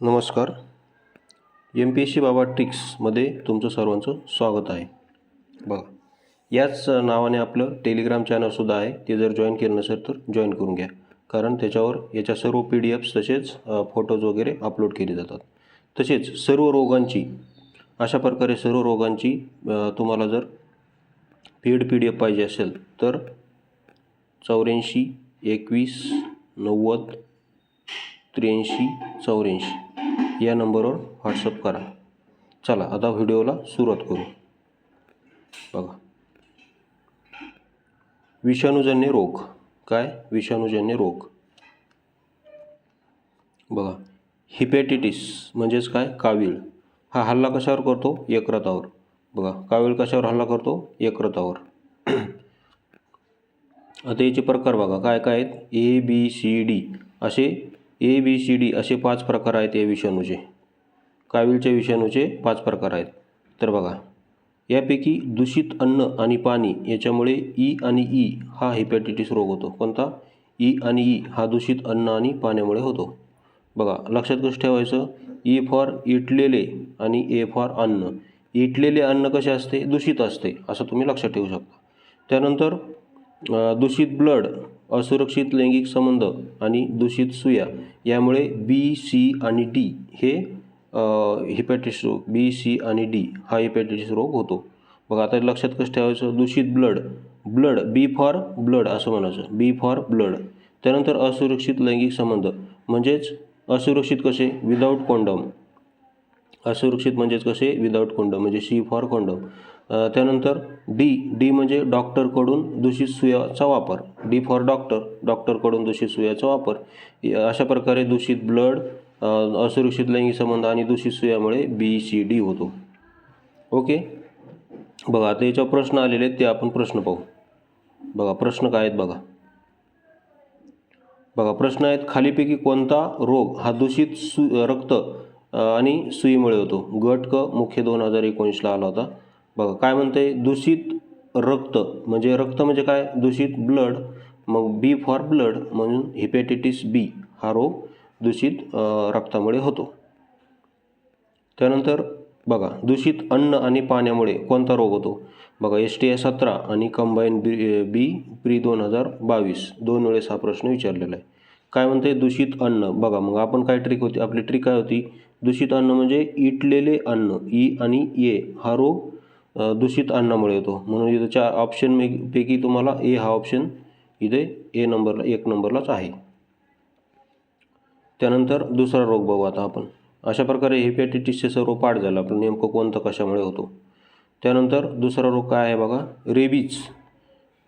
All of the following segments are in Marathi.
नमस्कार. एम पी एस सी बाबा ट्रिक्समध्ये तुमचं सर्वांचं स्वागत आहे. बघा याच नावाने आपलं टेलिग्राम चॅनलसुद्धा आहे. ते जर जॉईन केलं नसेल तर जॉईन करून घ्या. कारण त्याच्यावर याच्या सर्व पी डी एफ्स तसेच फोटोज वगैरे अपलोड केले जातात. तसेच सर्व रोगांची अशा प्रकारे सर्व रोगांची तुम्हाला जर पेड पी डी एफ पाहिजे असेल तर चौऱ्याऐंशी एकवीस नव्वद त्र्याऐंशी चौऱ्याऐंशी. या नंबरवर व्हॉट्सअप करा. चला आता व्हिडिओला सुरुवात करू. बघा. विषाणूजन्य रोग. काय? विषाणूजन्य रोग. बघा. हिपॅटिटिस म्हणजेच काय? कावीळ. हा हल्ला कशावर करतो? यकृतावर. बघा कावीळ कशावर हल्ला करतो? यकृतावर. आता याचे प्रकार बघा. काय काय आहेत? ए बी सी डी असे ए बी सी डी असे पाच प्रकार आहेत या विषाणूचे. काविलच्या विषाणूचे पाच प्रकार आहेत. तर बघा यापैकी दूषित अन्न आणि पाणी याच्यामुळे ई आणि ई हा हेपॅटिटिस रोग होतो. कोणता? ई आणि ई हा दूषित अन्न आणि पाण्यामुळे होतो. बघा लक्षात कसं ठेवायचं? ई फॉर इटलेले आणि ए फॉर अन्न. इटलेले अन्न कसे असते? दूषित असते असं तुम्ही लक्षात ठेवू शकता. त्यानंतर दूषित ब्लड. असुरक्षित लैंगिक संबंध आणि दूषित सुया यामुळे बी सी आणि डी हे हिपॅटिस रोग बी सी आणि डी हा हिपॅटायटिस रोग होतो. बघा आता लक्षात कसं ठेवायचं? दूषित blood blood B for blood असं म्हणायचं. बी फॉर ब्लड त्यानंतर असुरक्षित लैंगिक संबंध. म्हणजेच असुरक्षित कसे? विदाऊट कॉन्डम असुरक्षित म्हणजेच कसे? विदाऊट कोंडम म्हणजे सी फॉर कोंडम त्यानंतर डी डी म्हणजे डॉक्टरकडून दूषित सुयाचा वापर. डी फॉर डॉक्टर डॉक्टरकडून दूषित सुयाचा वापर. अशा प्रकारे दूषित ब्लड असुरक्षित लैंगिक संबंध आणि दूषित सुयामुळे बी सी डी होतो. ओके? बघा आता याच्यावर प्रश्न आलेले आहेत ते आपण प्रश्न पाहू. बघा प्रश्न काय आहेत बघा. बघा प्रश्न आहेत खालीपैकी कोणता रोग हा दूषित सु रक्त आणि सुईमुळे होतो? गट क मुख्य दोन हजार एकोणीसला आला होता. बघा काय म्हणते दूषित रक्त म्हणजे रक्त म्हणजे काय? दूषित ब्लड मग बी फॉर ब्लड म्हणून हिपॅटिटिस बी हा रोग दूषित रक्तामुळे होतो. त्यानंतर बघा दूषित अन्न आणि पाण्यामुळे कोणता रोग होतो? बघा एस टी आय सतरा आणि कंबाईन बी बी प्री दोन हजार बावीस. दोन वेळेस हा प्रश्न विचारलेला आहे. काय म्हणते दूषित अन्न. बघा मग आपण काय ट्रिक होती? आपली ट्रिक काय होती? दूषित अन्न म्हणजे इटलेले अन्न ई आणि ए. हा रोग दूषित अन्नामुळे येतो. म्हणून इथं चार ऑप्शन पैकी तुम्हाला ए हा ऑप्शन इथे ए नंबरला एक नंबरलाच आहे. त्यानंतर दुसरा रोग बघू आता आपण. अशा प्रकारे हेपॅटिटिसचे सर्व पाठ झालं. आपलं नेमकं कोणतं कशामुळे होतो? त्यानंतर दुसरा रोग काय आहे बघा? रेबीज.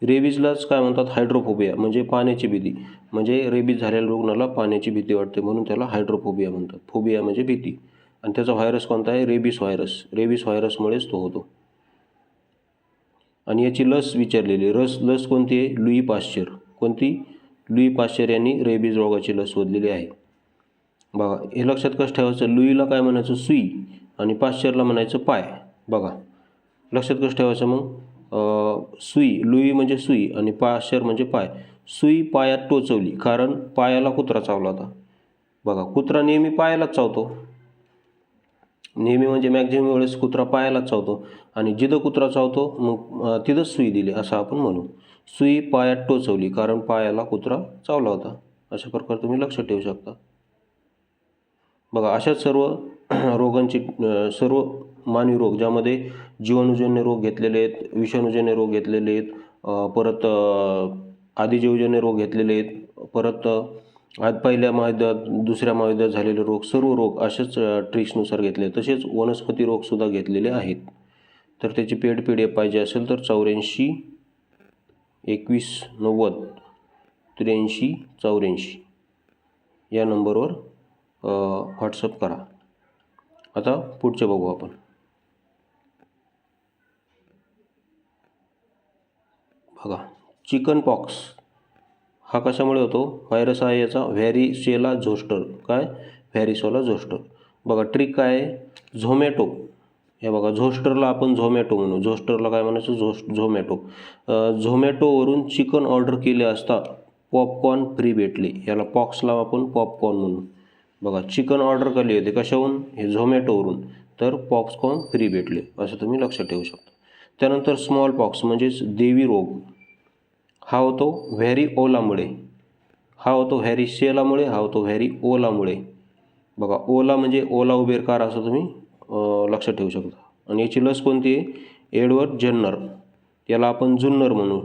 रेबीजलाच काय म्हणतात? हायड्रोफोबिया म्हणजे पाण्याची भीती. म्हणजे रेबीज झालेल्या रुग्णाला पाण्याची भीती वाटते म्हणून त्याला हायड्रोफोबिया म्हणतात. फोबिया म्हणजे भीती. आणि त्याचा व्हायरस कोणता आहे? रेबीस व्हायरस रेबीस व्हायरसमुळेच तो होतो. आणि याची लस विचारलेली रस लस कोणती आहे? Louis Pasteur. कोणती? लुई पाश्चर यांनी रेबीज रोगाची लस शोधलेली आहे. बघा हे लक्षात कसं ठेवायचं? लुईला काय म्हणायचं? सुई. आणि पाश्चरला म्हणायचं पाय. बघा लक्षात कसं ठेवायचं मग? सुई. लुई म्हणजे सुई आणि पाश्चर म्हणजे पाय. सुई पायात टोचवली कारण पायाला कुत्रा चावला होता. बघा कुत्रा नेहमी पायालाच चावतो. नेहमी म्हणजे मॅक्झिमम वेळेस कुत्रा पायाला चावतो आणि जिथं कुत्रा चावतो मग तिथंच सुई दिली असं आपण म्हणू. सुई पायात टोचवली कारण पायाला कुत्रा चावला होता. अशा प्रकारे तुम्ही लक्षात ठेवू शकता. बघा अशाच सर्व रोगांची सर्व मानवी रोग ज्यामध्ये जीवाणूजन्य रोग घेतलेले आहेत विषाणूजन्य रोग घेतलेले आहेत परत आदिजीवजन्य रोग घेतलेले आहेत परत आज पहिल्या महायुद्धात दुसऱ्या महायुद्धात झालेले रोग सर्व रोग अशाच ट्रिक्सनुसार घेतले. तसेच वनस्पती रोगसुद्धा घेतलेले आहेत. तर त्याची पेड पी पाहिजे असेल तर चौऱ्याऐंशी एकवीस नव्वद त्र्याऐंशी चौऱ्याऐंशी या नंबरवर व्हॉट्सअप करा. आता पुढचे बघू आपण. बघा चिकन पॉक्स. हा कशामुळे होतो? व्हायरस आहे याचा व्हॅरिसेला झोस्टर. काय? व्हॅरिसोला झोस्टर. बघा ट्रिक काय आहे? झोमॅटो. हे बघा झोस्टरला आपण झोमॅटो म्हणू. झोस्टरला काय म्हणायचं? झोस झोमॅटो. झोमॅटोवरून चिकन ऑर्डर केले असता पॉपकॉर्न फ्री भेटले. याला पॉक्सला आपण पॉपकॉर्न म्हणू. बघा चिकन ऑर्डर केली होती कशाहून हे झोमॅटोवरून. तर पॉक्सकॉर्न फ्री भेटले. असं तुम्ही लक्षात ठेवू शकता. त्यानंतर स्मॉल पॉक्स म्हणजेच देवी रोग. हा होतो व्हॅरी ओलामुळे. हा होतो व्हॅरी शेलामुळे हा होतो व्हॅरी ओलामुळे. बघा ओला म्हणजे ओला उबेर कार असं तुम्ही लक्षात ठेवू शकता. आणि याची लस कोणती आहे? Edward Jenner. याला आपण जुन्नर म्हणू.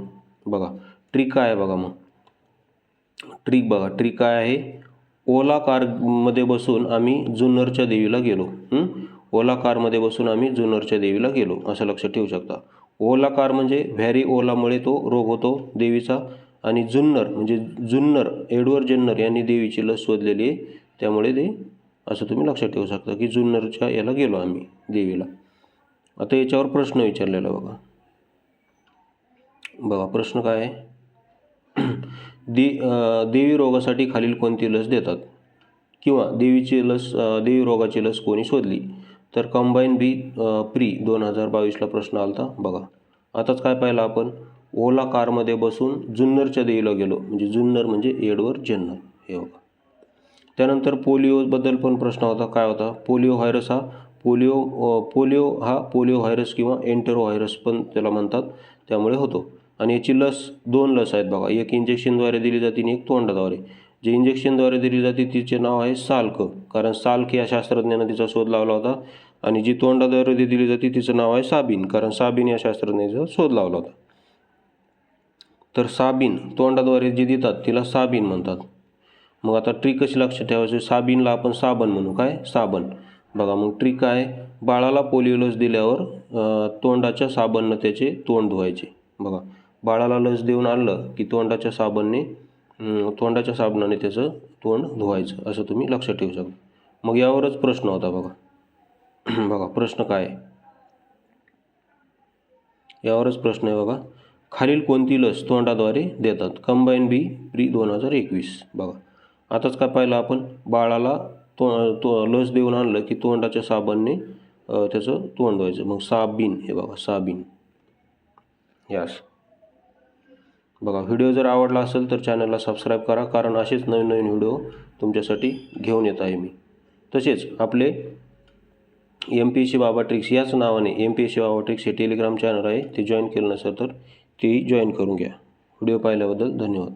बघा ट्रिक काय आहे बघा मग? ट्रिक बघा ट्रिक काय आहे? ओला कारमध्ये बसून आम्ही जुन्नरच्या देवीला गेलो. ओला कारमध्ये बसून आम्ही जुन्नरच्या देवीला गेलो असं लक्षात ठेवू शकता. ओलाकार म्हणजे व्हॅरी ओलामुळे तो रोग होतो देवीचा. आणि जुन्नर म्हणजे जुन्नर एडवर्ड जुन्नर यांनी देवीची लस शोधलेली आहे. त्यामुळे ते असं तुम्ही लक्षात ठेवू शकता की जुन्नरच्या याला गेलो आम्ही देवीला. आता याच्यावर प्रश्न विचारलेला बघा. बघा प्रश्न काय आहे? दे देवी रोगासाठी खालील कोणती लस देतात? किंवा देवीची लस देवी रोगाची लस कोणी शोधली? तर कंबाईन बी प्री दोन हजार बावीसला प्रश्न आला होता बघा. आताच काय पाहिलं आपण? ओला कारमध्ये बसून जुन्नरच्या देवीला गेलो. म्हणजे जुन्नर म्हणजे एडवर जेन्नर हे बघा. त्यानंतर पोलिओबद्दल पण प्रश्न होता. काय होता? पोलिओ व्हायरस हा पोलिओ पोलिओ हा पोलिओ व्हायरस किंवा एंटेरो व्हायरस पण त्याला म्हणतात. त्यामुळे होतो. आणि याची लस दोन लस आहेत बघा. एक इंजेक्शनद्वारे दिली जाते आणि एक तोंडाद्वारे. जे इंजेक्शनद्वारे दिली जाते तिचे नाव आहे साल्क. कारण साल्क या शास्त्रज्ञानं तिचा शोध लावला होता. आणि जी तोंडाद्वारे दिली जाते तिचं नाव आहे साबिन. कारण साबिन या शास्त्रज्ञाचा शोध लावला होता. तर साबिन तोंडाद्वारे जी देतात तिला साबिन म्हणतात. मग आता ट्रिक कशी लक्षात ठेवायची? साबिनला आपण साबण म्हणू. काय? साबण. बघा मग ट्रिक काय? बाळाला पोलिओ लस दिल्यावर तोंडाच्या साबणनं त्याचे तोंड धुवायचे. बघा बाळाला लस देऊन आणलं की तोंडाच्या साबणने तोंडाच्या साबणाने त्याचं तोंड धुवायचं असं तुम्ही लक्षात ठेवू शकता. मग यावरच प्रश्न होता बघा. बघा प्रश्न काय यावरच प्रश्न आहे बघा. खालील कोणती लस तोंडाद्वारे देतात? कंबाईन बी प्री दोन हजार एकवीस. बघा. आताच काय पाहिलं आपण? बाळाला तो तो लस देऊन आणलं की तोंडाच्या साबणने त्याचं तोंड धुवायचं. मग साबीन हे बघा साबीन. यास. बघा व्हिडिओ जर आवडला असेल तर चॅनलला सबस्क्राईब करा कारण असेच नवीन नवीन व्हिडिओ तुमच्यासाठी घेऊन येत आहे मी. तसेच आपले M P S C Baba tricks याच नावाने M P S C Baba tricks हे टेलिग्राम चॅनल आहे ते जॉईन केलं नसेल तर तेही जॉईन करून घ्या. व्हिडिओ पाहिल्याबद्दल धन्यवाद.